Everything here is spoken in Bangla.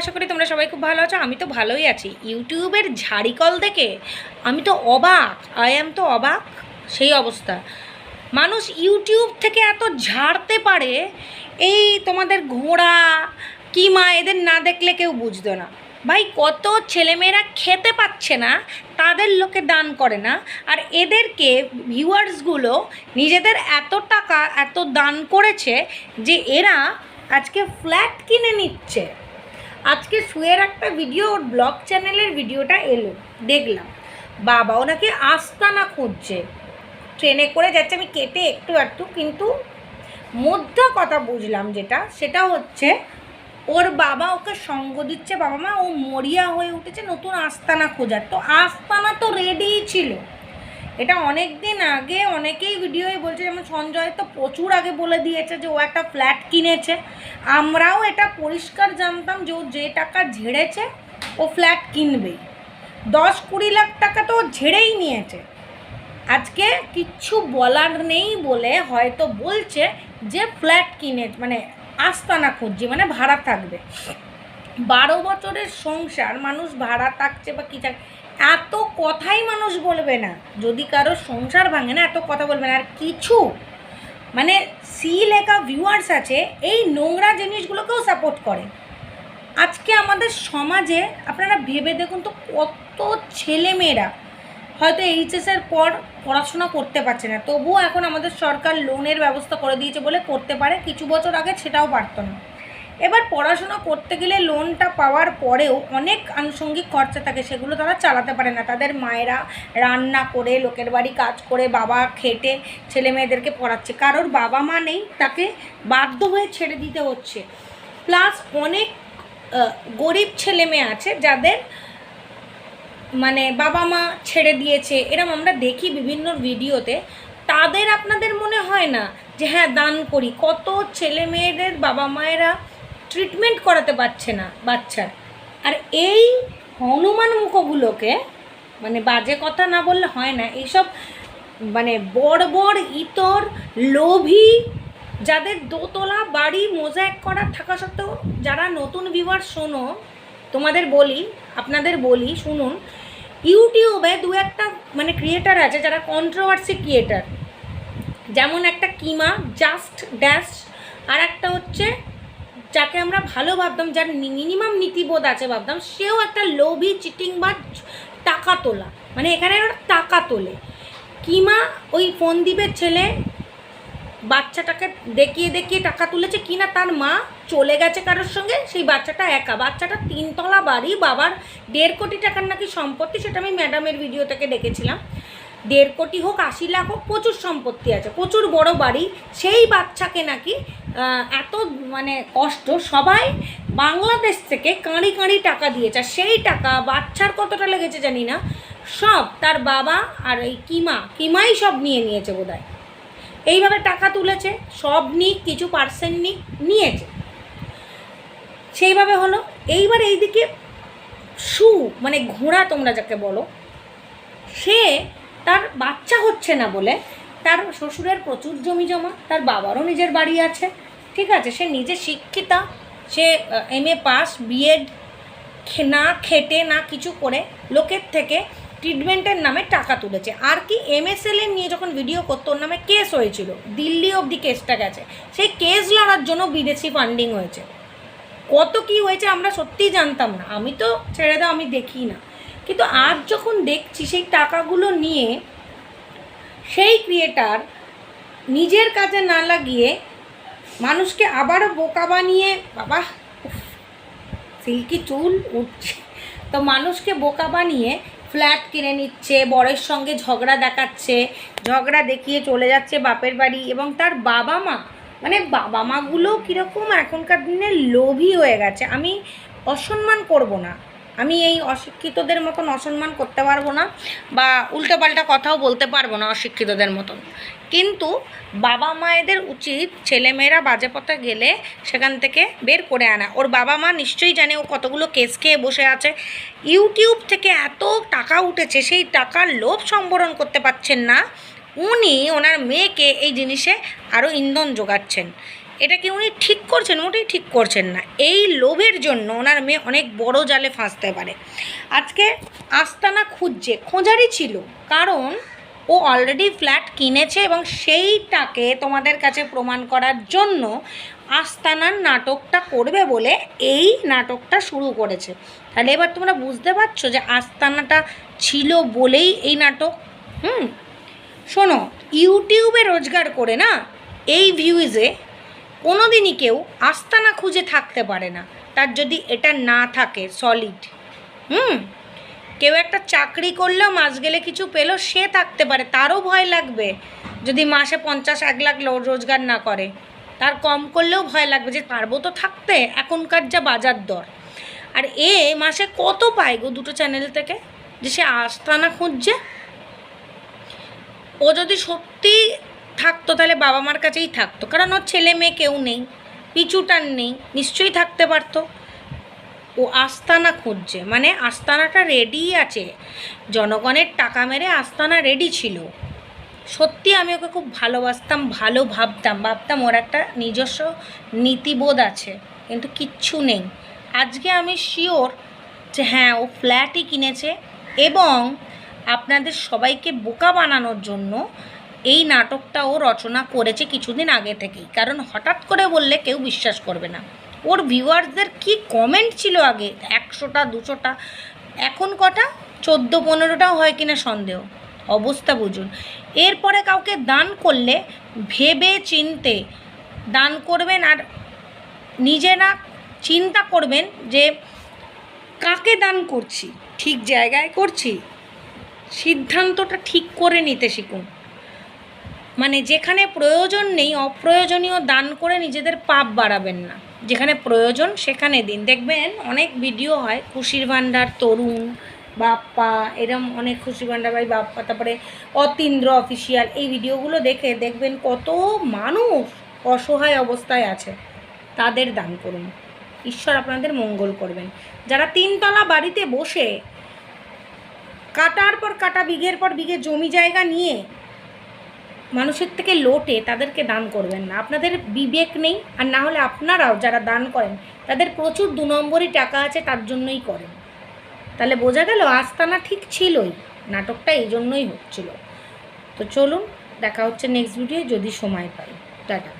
আশা করি তোমরা সবাই খুব ভালো আছো। আমি তো ভালোই আছি। ইউটিউবের ঝাড়িকল দেখে আমি তো অবাক। আই এম তো অবাক। সেই অবস্থা। মানুষ ইউটিউব থেকে এত ঝাড়তে পারে, এই তোমাদের ঘোড়া, কিমা, এদের না দেখলে কেউ বুঝতো না। ভাই, কত ছেলেমেয়েরা খেতে পাচ্ছে না, তাদের লোকে দান করে না, আর এদেরকে ভিউয়ার্সগুলো নিজেদের এত টাকা, এত দান করেছে যে এরা আজকে ফ্ল্যাট কিনে নিচ্ছে। আজকে শুয়ের একটা ভিডিও ওর ব্লগ চ্যানেলের ভিডিওটা এলো, দেখলাম। বাবা, ওনাকে আস্তানা খুঁজছে। ট্রেনে করে যাচ্ছে, আমি কেটে একটু একটু কিন্তু মধ্যে কথা বুঝলাম যেটা, সেটা হচ্ছে, ওর বাবা ওকে সঙ্গ দিচ্ছে, বাবা মা, ও মরিয়া হয়ে উঠেছে নতুন আস্তানা খোঁজার। তো আস্তানা তো রেডিই ছিল। এটা অনেক দিন আগে অনেকেই ভিডিওয়ে বলছে, যেমন সঞ্জয় তো প্রচুর আগে বলে দিয়েছে যে ও একটা ফ্ল্যাট কিনেছে। আমরাও এটা পরিষ্কার জানতাম যে ও যে টাকা ঝেড়েছে, ও ফ্ল্যাট কিনবেই দশ কুড়ি লাখ টাকা তো ঝেড়েই নিয়েছে। আজকে কিচ্ছু বলার নেই বলে হয়তো বলছে যে ফ্ল্যাট কিনে মানে আস্তানা খুঁজছি মানে ভাড়া থাকবে। বারো বছরের সংসার, মানুষ ভাড়া থাকছে বা কী থাক, এত কথাই মানুষ বলবে না। যদি কারও সংসার ভাঙে না, এত কথা বলবে না। আর কিছু মানে সি লেখা ভিউয়ার্স আছে, এই নোংরা জিনিসগুলোকেও সাপোর্ট করে। আজকে আমাদের সমাজে আপনারা ভেবে দেখুন তো কত ছেলেমেয়েরা হয়তো এইচএসের পর পড়াশোনা করতে পারছে না। তবুও এখন আমাদের সরকার লোনের ব্যবস্থা করে দিয়েছে বলে করতে পারে, কিছু বছর আগে সেটাও পারতো না। এবার পড়াশোনা করতে গেলে লোনটা পাওয়ার পরেও অনেক আনুষঙ্গিক খরচা থাকে, সেগুলো তারা চালাতে পারে না। তাদের মায়েরা রান্না করে, লোকের বাড়ি কাজ করে, বাবা খেটে ছেলে মেয়েদেরকে পড়াচ্ছে। কারোর বাবা মা নেই, তাকে বাধ্য হয়ে ছেড়ে দিতে হচ্ছে। প্লাস অনেক গরিব ছেলে মেয়ে আছে, যাদের মানে বাবা মা ছেড়ে দিয়েছে। এরম আমরা দেখি বিভিন্ন ভিডিওতে। তাদের আপনাদের মনে হয় না যে হ্যাঁ দান করি। কত ছেলে মেয়েদের বাবা মায়েরা ট্রিটমেন্ট করাতে পারছে না বাচ্চার। আর এই হনুমান মুখগুলোকে মানে বাজে কথা না বললে হয় না, এইসব মানে বড় বড় ইতর, লোভী, যাদের দোতলা বাড়ি মোজাইক করা থাকা সত্ত্বেও যারা নতুন ভিউয়ার শোনো, তোমাদের বলি, আপনাদের বলি, শুনুন, ইউটিউবে দু একটা মানে ক্রিয়েটার আছে যারা কন্ট্রোভার্সি ক্রিয়েটার যেমন একটা কিমা জাস্ট ড্যাশ আর একটা হচ্ছে যাকে আমরা ভালো ভাবতাম যার মিনিমাম নীতিবোধ আছে ভাবতাম, সেও একটা লোভী চিটিং বা টাকা তোলা। মানে এখানে ওরা টাকা তোলে। কিমা ওই ফোনদ্বীপের ছেলে বাচ্চাটাকে দেখিয়ে দেখিয়ে টাকা তুলেছে কিনা তার মা চলে গেছে কারোর সঙ্গে, সেই বাচ্চাটা একা। বাচ্চাটা তিনতলা বাড়ি, বাবার দেড় কোটি টাকার নাকি সম্পত্তি, সেটা আমি ম্যাডামের ভিডিও থেকে দেখেছিলাম। দেড় কোটি হোক, আশি লাখ হোক, প্রচুর সম্পত্তি আছে, প্রচুর বড় বাড়ি। সেই বাচ্চাকে নাকি এত মানে কষ্ট সবাই বাংলাদেশ থেকে কাঁড়ি কাঁড়ি টাকা দিয়েছে। আর সেই টাকা বাচ্চার কতটা লেগেছে জানি না। সব তার বাবা আর এই কিমা, কিমাই সব নিয়ে নিয়েছে বোধহয়। এইভাবে টাকা তুলেছে, সব নিক, কিছু পার্সেন্ট নিক, নিয়েছে। সেইভাবে হলো। এইবার এইদিকে সু মানে ঘোড়া তোমরা যাকে বলো, সে হচ্ছে না বলে তার শ্বশুরের প্রচুর জমি জমা, তার বাবারও নিজের বাড়ি আছে, ঠিক আছে? সে নিজে শিক্ষিতা, সে M A pass B Ed না খেটে, না কিছু করে লোকের থেকে ট্রিটমেন্টের নামে টাকা তুলেছে। আর কি এমএসএল এর নিয়ে যখন ভিডিও করতো, ওর নামে কেস হয়েছিল। দিল্লি অবধি কেসটা গেছে। সেই কেস লড়ার জন্য বিদেশি ফান্ডিং হয়েছে। কত কি হয়েছে আমরা সত্যিই জানতাম না। আমি তো ছেড়ে দাও, আমি দেখি না। কিন্তু আজ যখন দেখছি, সেই টাকাগুলো নিয়ে সেই ক্রিয়েটার নিজের কাজে না লাগিয়ে মানুষকে আবারও বোকা বানিয়ে, বাবা সিল্কি চুল উঠছে। তো মানুষকে বোকা বানিয়ে ফ্ল্যাট কিনে নিচ্ছে, বরের সঙ্গে ঝগড়া দেখাচ্ছে, ঝগড়া দেখিয়ে চলে যাচ্ছে বাপের বাড়ি এবং তার বাবা মা। মানে বাবা মাগুলো কীরকম এখনকার দিনে লোভী হয়ে গেছে। আমি অসম্মান করব না। আমি এই অশিক্ষিতদের মতন অসম্মান করতে পারব না বা উল্টোপাল্টা কথাও বলতে পারব না অশিক্ষিতদের মতন। কিন্তু বাবা মায়েদের উচিত ছেলেমেয়েরা বাজে পথে গেলে সেখান থেকে বের করে আনা। ওর বাবা মা নিশ্চয়ই জানে ও কতগুলো কেস খেয়ে বসে আছে। ইউটিউব থেকে এত টাকা উঠেছে, সেই টাকার লোভ সম্বরণ করতে পারছেন না। উনি ওনার মেয়েকে এই জিনিসে আরও ইন্ধন যোগাচ্ছেন। এটা কি উনি ঠিক করছেন, মোটেই ঠিক করছেন না। এই লোভের জন্য ওনার মেয়ে অনেক বড় জালে ফাঁসতে পারে। আজকে আস্তানা খুঁজছে, খোঁজারই ছিল, কারণ ও অলরেডি ফ্ল্যাট কিনেছে এবং সেইটাকে তোমাদের কাছে প্রমাণ করার জন্য আস্তানার নাটকটা করবে বলে এই নাটকটা শুরু করেছে। তাহলে এবার তোমরা বুঝতে পারছ যে আস্তানাটা ছিল বলেই এই নাটক, হুম? শোনো, ইউটিউবে রোজগার করে না, এই ভিউজে কোনো দিনই কেউ আস্তানা খুঁজে থাকতে পারে না। তার যদি এটা না থাকে সলিড হুম? কেউ একটা চাকরি করলেও মাস গেলে কিছু পেল সে থাকতে পারে, তারও ভয় লাগবে। যদি মাসে পঞ্চাশ, এক লাখ রোজগার না করে, তার কম করলেও ভয় লাগবে যে পারব তো থাকতে, এখনকার যা বাজার দর। আর এ মাসে কত পায় গো দুটো চ্যানেল থেকে, যে সে আস্তানা খুঁজছে? ও যদি সত্যি থাকতো তাহলে বাবা মার কাছেই থাকতো। কারণ ওর ছেলে মেয়ে কেউ নেই পিছুটার নেই, নিশ্চয়ই থাকতে পারতো। ও আস্তানা খুঁজছে মানে আস্তানাটা রেডিই আছে। জনগণের টাকা মেরে আস্তানা রেডি ছিল। সত্যি আমি ওকে খুব ভালোবাসতাম, ভালো ভাবতাম ভাবতাম ওর একটা নিজস্ব নীতিবোধ আছে, কিন্তু কিচ্ছু নেই। আজকে আমি শিওর যে হ্যাঁ ও ফ্ল্যাটই কিনেছে এবং আপনাদের সবাইকে বোকা বানানোর জন্য এই নাটকটা ও রচনা করেছে কিছুদিন আগে থেকেই। কারণ হঠাৎ করে বললে কেউ বিশ্বাস করবে না। ওর ভিউয়ার্সদের কি কমেন্ট ছিল আগে? একশোটা, দুশোটা? এখন কটা? চোদ্দ, পনেরোটাও হয় কিনা সন্দেহ? অবস্থা বুঝুন। এরপরে কাউকে দান করলে ভেবে চিনতে দান করবেন আর নিজেরা চিন্তা করবেন যে কাকে দান করছি? ঠিক জায়গায় করছি? সিদ্ধান্তটা ঠিক করে নিতে শিখুন। মানে যেখানে প্রয়োজন নেই, অপ্রয়োজনীয় দান করে নিজেদের পাপ বাড়াবেন না। যেখানে প্রয়োজন, সেখানে দিন। দেখবেন অনেক ভিডিও হয়, খুশির ভাণ্ডার, তরুণ, বাপ্পা, এরম অনেক খুশি ভাই, বাপ্পা, তারপরে অতীন্দ্র অফিসিয়াল এই ভিডিওগুলো দেখে দেখবেন কত মানুষ অসহায় অবস্থায় আছে। তাদের দান করুন। ঈশ্বর আপনাদের মঙ্গল করবেন। যারা তিনতলা বাড়িতে বসে কাটার পর কাটা, বিঘের পর বিঘে জমি জায়গা নিয়ে মানুষের থেকে লোটে তাদেরকে দান করবেন না। আপনাদের বিবেক নেই, আর না হলে আপনারাও যারা দান করেন, তাদের প্রচুর দু নম্বরই টাকা আছে, তার জন্যই করেন। তাহলে বোঝা গেল আস্তানা ঠিক ছিলই, নাটকটা এই জন্যই হচ্ছিল। তো চলুন, দেখা হচ্ছে নেক্সট ভিডিও যদি সময় পাই। টাটা।